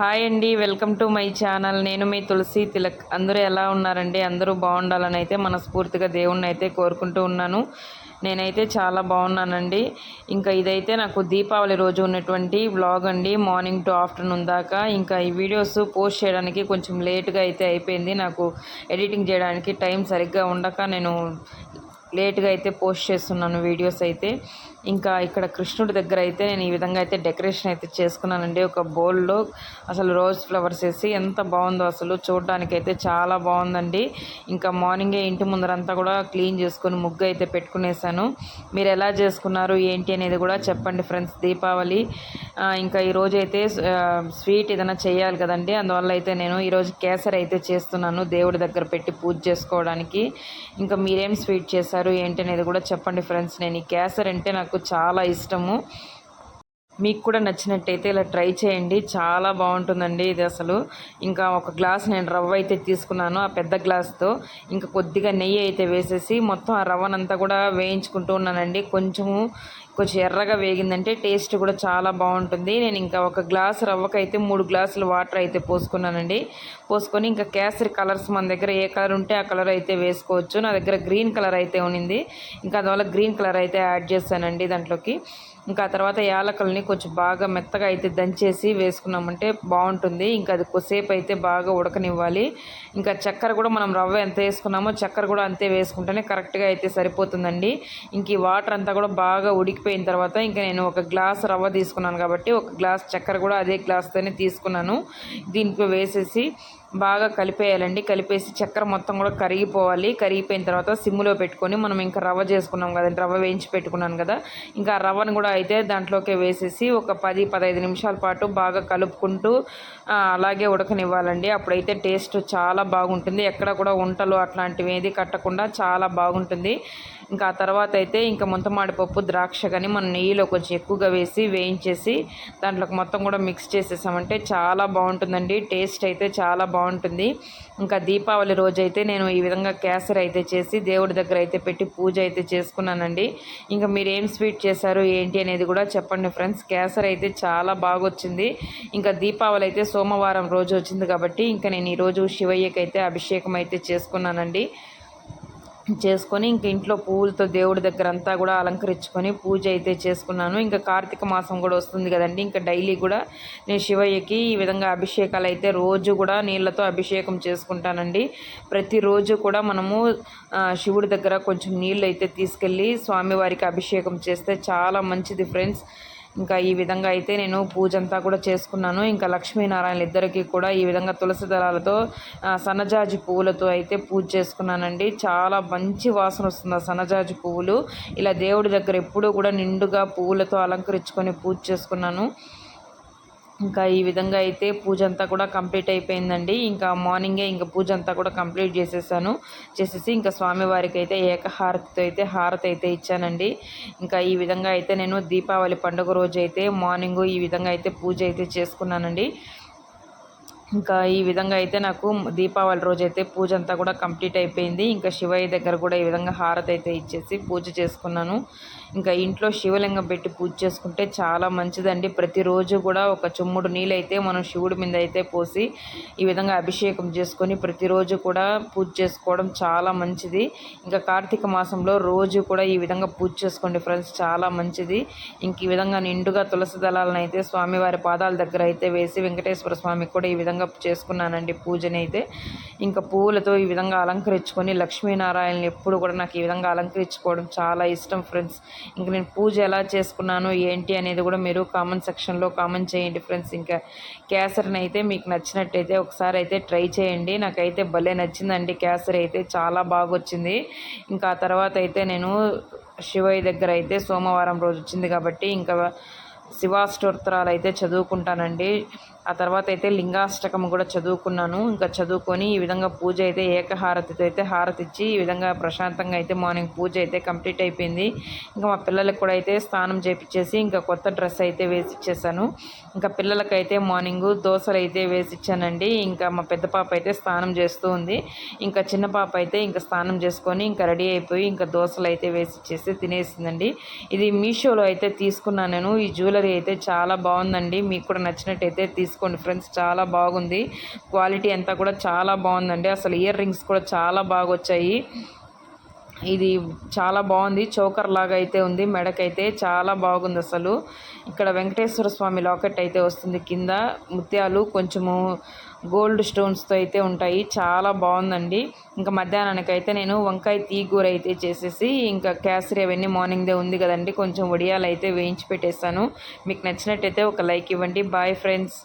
Hi అండి welcome to my channel. నేను మీ తులసి తిలక్. అందరూ ఎలా ఉన్నారండి? అందరూ బాగుండాలని అయితే మనస్ఫూర్తిగా దేవుణ్ణి అయితే కోరుకుంటూ ఉన్నాను. నేనైతే చాలా బాగున్నానండి. ఇంకా ఇదైతే నాకు దీపావళి రోజు ఉన్నటువంటి వ్లాగ్ అండి. మార్నింగ్ టు ఆఫ్టర్నూన్ దాకా. ఇంకా ఈ వీడియోస్ పోస్ట్ చేయడానికి కొంచెం లేట్గా అయితే అయిపోయింది. నాకు ఎడిటింగ్ చేయడానికి టైం సరిగ్గా ఉండక నేను లేట్గా అయితే పోస్ట్ చేస్తున్నాను వీడియోస్ అయితే. ఇంకా ఇక్కడ కృష్ణుడి దగ్గర అయితే నేను ఈ విధంగా అయితే డెకరేషన్ అయితే చేసుకున్నానండి. ఒక బౌల్లో అసలు రోజ్ ఫ్లవర్స్ వేసి ఎంత బాగుందో అసలు చూడడానికి అయితే చాలా బాగుందండి. ఇంకా మార్నింగే ఇంటి ముందరంతా కూడా క్లీన్ చేసుకొని ముగ్గు అయితే పెట్టుకునేసాను. మీరు ఎలా చేసుకున్నారు ఏంటి అనేది కూడా చెప్పండి ఫ్రెండ్స్. దీపావళి ఇంకా ఈరోజు అయితే స్వీట్ ఏదైనా చేయాలి కదండి. అందువల్ల అయితే నేను ఈరోజు కేసరి అయితే చేస్తున్నాను దేవుడి దగ్గర పెట్టి పూజ చేసుకోవడానికి. ఇంకా మీరేం స్వీట్ చేశారు ఏంటి అనేది కూడా చెప్పండి ఫ్రెండ్స్. నేను ఈ కేసరి అంటే నాకు నాకు చాలా ఇష్టము. మీకు కూడా నచ్చినట్టయితే ఇలా ట్రై చేయండి. చాలా బాగుంటుందండి ఇది అసలు. ఇంకా ఒక గ్లాస్ నేను రవ్వ అయితే తీసుకున్నాను ఆ పెద్ద గ్లాస్తో. ఇంకా కొద్దిగా నెయ్యి అయితే వేసేసి మొత్తం ఆ రవ్వనంతా కూడా వేయించుకుంటూ ఉన్నానండి. కొంచెము కొంచెం ఎర్రగా వేగిందంటే టేస్ట్ కూడా చాలా బాగుంటుంది. నేను ఇంకా ఒక గ్లాస్ రవ్వకైతే మూడు గ్లాసులు వాటర్ అయితే పోసుకున్నానండి. పోసుకొని ఇంకా కేసరి కలర్స్ మన దగ్గర ఏ కలర్ ఉంటే ఆ కలర్ అయితే వేసుకోవచ్చు. నా దగ్గర గ్రీన్ కలర్ అయితే ఉన్నింది. ఇంకా అందువల్ల గ్రీన్ కలర్ అయితే యాడ్ చేశానండి దాంట్లోకి. ఇంకా తర్వాత యాలకల్ని కొంచెం బాగా మెత్తగా అయితే దంచేసి వేసుకున్నామంటే బాగుంటుంది. ఇంకా అది కొద్దిసేపు అయితే బాగా ఉడకనివ్వాలి. ఇంకా చక్కెర కూడా మనం రవ్వ ఎంత వేసుకున్నామో చక్కెర కూడా అంతే వేసుకుంటేనే కరెక్ట్గా అయితే సరిపోతుందండి. ఇంక ఈ వాటర్ అంతా కూడా బాగా ఉడికిపోయిన తర్వాత ఇంకా నేను ఒక గ్లాస్ రవ్వ తీసుకున్నాను కాబట్టి ఒక గ్లాస్ చక్కెర కూడా అదే గ్లాస్తోనే తీసుకున్నాను. దీంట్లో వేసేసి బాగా కలిపేయాలండి. కలిపేసి చక్కెర మొత్తం కూడా కరిగిపోవాలి. కరిగిపోయిన తర్వాత సిమ్లో పెట్టుకొని మనం ఇంకా రవ్వ చేసుకున్నాం కదండి. రవ్వ వేయించి పెట్టుకున్నాను కదా. ఇంకా రవ్వను కూడా అయితే దాంట్లోకి వేసేసి ఒక పది పదహైదు నిమిషాల పాటు బాగా కలుపుకుంటూ అలాగే ఉడకనివ్వాలండి. అప్పుడైతే టేస్ట్ చాలా బాగుంటుంది. ఎక్కడ కూడా వంటలు అట్లాంటివి ఏది కట్టకుండా చాలా బాగుంటుంది. ఇంకా ఆ తర్వాత అయితే ఇంకా ముంతమాడి పప్పు ద్రాక్ష కానీ మనం నెయ్యిలో కొంచెం ఎక్కువగా వేసి వేయించేసి దాంట్లోకి మొత్తం కూడా మిక్స్ చేసేసామంటే చాలా బాగుంటుందండి. టేస్ట్ అయితే చాలా బాగుంటుంది. ఇంకా దీపావళి రోజు అయితే నేను ఈ విధంగా కేసరి అయితే చేసి దేవుడి దగ్గర అయితే పెట్టి పూజ అయితే చేసుకున్నానండి. ఇంకా మీరు ఏం స్వీట్ చేశారు ఏంటి అనేది కూడా చెప్పండి ఫ్రెండ్స్ కేసరి అయితే చాలా బాగా వచ్చింది ఇంకా దీపావళి అయితే సోమవారం రోజు వచ్చింది కాబట్టి ఇంకా నేను ఈరోజు శివయ్యకైతే అయితే అభిషేకం అయితే చేసుకున్నానండి. చేసుకొని ఇంక ఇంట్లో పువ్వులతో దేవుడి దగ్గర అంతా కూడా అలంకరించుకొని పూజ అయితే చేసుకున్నాను. ఇంకా కార్తీక మాసం కూడా వస్తుంది కదండి. ఇంకా డైలీ కూడా నేను శివయ్యకి ఈ విధంగా అభిషేకాలు అయితే రోజు కూడా నీళ్ళతో అభిషేకం చేసుకుంటానండి. ప్రతిరోజు కూడా మనము శివుడి దగ్గర కొంచెం నీళ్ళు అయితే తీసుకెళ్ళి స్వామివారికి అభిషేకం చేస్తే చాలా మంచిది ఫ్రెండ్స్. ఇంకా ఈ విధంగా అయితే నేను పూజ అంతా కూడా చేసుకున్నాను. ఇంకా లక్ష్మీనారాయణ ఇద్దరికి కూడా ఈ విధంగా తులసి దళాలతో సన్నజాజి పువ్వులతో అయితే పూజ చేసుకున్నానండి. చాలా మంచి వాసన వస్తుంది ఆ సన్నజాజి పువ్వులు. ఇలా దేవుడి దగ్గర ఎప్పుడూ కూడా నిండుగా పువ్వులతో అలంకరించుకొని పూజ చేసుకున్నాను. ఇంకా ఈ విధంగా అయితే పూజ అంతా కూడా కంప్లీట్ అయిపోయిందండి. ఇంకా మార్నింగే ఇంకా పూజ అంతా కూడా కంప్లీట్ చేసేసాను. చేసేసి ఇంకా స్వామివారికి అయితే ఏకహారతితో అయితే హారతి అయితే ఇచ్చానండి. ఇంకా ఈ విధంగా అయితే నేను దీపావళి పండుగ రోజు అయితే మార్నింగ్ ఈ విధంగా అయితే పూజ అయితే చేసుకున్నానండి. ఇంకా ఈ విధంగా అయితే నాకు దీపావళి రోజు అయితే పూజ అంతా కూడా కంప్లీట్ అయిపోయింది. ఇంకా శివయ్య దగ్గర కూడా ఈ విధంగా హారతి అయితే ఇచ్చేసి పూజ చేసుకున్నాను. ఇంకా ఇంట్లో శివలింగం పెట్టి పూజ చేసుకుంటే చాలా మంచిదండి. ప్రతిరోజు కూడా ఒక చుమ్ముడు నీళ్ళైతే మనం శివుడి మీద అయితే పోసి ఈ విధంగా అభిషేకం చేసుకొని ప్రతిరోజు కూడా పూజ చేసుకోవడం చాలా మంచిది. ఇంకా కార్తీక మాసంలో రోజు కూడా ఈ విధంగా పూజ చేసుకోండి ఫ్రెండ్స్ చాలా మంచిది. ఇంక ఈ విధంగా నిండుగా తులసి దళాలను అయితే స్వామివారి పాదాల దగ్గర అయితే వేసి వెంకటేశ్వర స్వామికి కూడా ఈ విధంగా విధంగా చేసుకున్నానండి పూజని అయితే. ఇంకా పువ్వులతో ఈ విధంగా అలంకరించుకొని లక్ష్మీనారాయణని ఎప్పుడు కూడా నాకు ఈ విధంగా అలంకరించుకోవడం చాలా ఇష్టం ఫ్రెండ్స్. ఇంకా నేను పూజ ఎలా చేసుకున్నాను ఏంటి అనేది కూడా మీరు కామెంట్ సెక్షన్లో కామెంట్ చేయండి ఫ్రెండ్స్. ఇంకా కేసరిని అయితే మీకు నచ్చినట్టయితే ఒకసారి అయితే ట్రై చేయండి. నాకైతే భలే నచ్చిందండి కేసరి అయితే చాలా బాగా వచ్చింది. ఇంకా తర్వాత అయితే నేను శివయ్య దగ్గర అయితే సోమవారం రోజు వచ్చింది కాబట్టి ఇంకా శివాష్టోత్తరాలు అయితే చదువుకుంటానండి. ఆ తర్వాత అయితే లింగాష్టకం కూడా చదువుకున్నాను. ఇంకా చదువుకొని ఈ విధంగా పూజ అయితే ఏకహారతితో అయితే హారతి ఇచ్చి ఈ విధంగా ప్రశాంతంగా అయితే మార్నింగ్ పూజ అయితే కంప్లీట్ అయిపోయింది. ఇంకా మా పిల్లలకు కూడా అయితే స్నానం చేపించేసి ఇంకా కొత్త డ్రెస్ అయితే వేసి ఇచ్చేసాను ఇంకా పిల్లలకైతే మార్నింగ్ దోశలు అయితే వేసి ఇచ్చానండి ఇంకా మా పెద్ద పాప అయితే స్నానం చేస్తూ ఉంది. ఇంకా చిన్న పాప అయితే ఇంకా స్నానం చేసుకొని ఇంకా రెడీ అయిపోయి ఇంకా దోశలు అయితే వేసి ఇచ్చేసి తినేసిందండి. ఇది మీషోలో అయితే తీసుకున్నాను నేను. ఈ జ్యువెలరీ అయితే చాలా బాగుందండి. మీకు కూడా నచ్చినట్టయితే తీసుకు తీసుకోండి ఫ్రెండ్స్ చాలా బాగుంది. క్వాలిటీ అంతా కూడా చాలా బాగుందండి. అసలు ఇయర్ రింగ్స్ కూడా చాలా బాగా వచ్చాయి. ఇది చాలా బాగుంది. చోకర్ లాగా అయితే ఉంది. మెడకైతే చాలా బాగుంది అసలు. ఇక్కడ వెంకటేశ్వర స్వామి లాకెట్ అయితే వస్తుంది కింద. ముత్యాలు కొంచెము గోల్డ్ స్టోన్స్తో అయితే ఉంటాయి. చాలా బాగుందండి. ఇంకా మధ్యాహ్నానికి అయితే నేను వంకాయ తీగూర అయితే చేసేసి ఇంకా క్యాసరీ అవన్నీ మార్నింగ్దే ఉంది కదండి. కొంచెం వడియాలు అయితే వేయించి పెట్టేస్తాను. మీకు నచ్చినట్టయితే ఒక లైక్ ఇవ్వండి. Bye friends